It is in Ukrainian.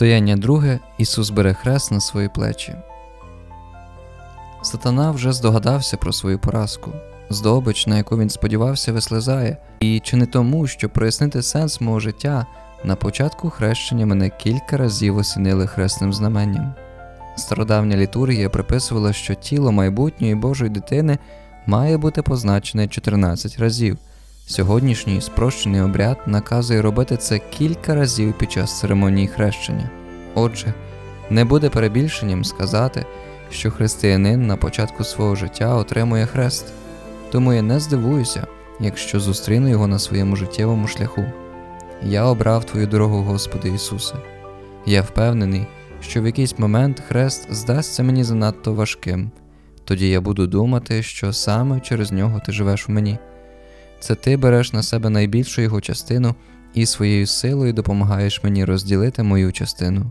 Стояння друге Ісус бере хрест на свої плечі. Сатана вже здогадався про свою поразку. Здобич, на яку він сподівався, вислизає, і чи не тому, щоб прояснити сенс мого життя, на початку хрещення мене кілька разів осінили хресним знаменням. Стародавня літургія приписувала, що тіло майбутньої Божої дитини має бути позначене 14 разів. Сьогоднішній спрощений обряд наказує робити це кілька разів під час церемонії хрещення. Отже, не буде перебільшенням сказати, що християнин на початку свого життя отримує хрест, тому я не здивуюся, якщо зустріну його на своєму життєвому шляху. Я обрав твою дорогу, Господи Ісусе. Я впевнений, що в якийсь момент хрест здасться мені занадто важким, тоді я буду думати, що саме через нього ти живеш в мені. Це ти береш на себе найбільшу його частину і своєю силою допомагаєш мені розділити мою частину.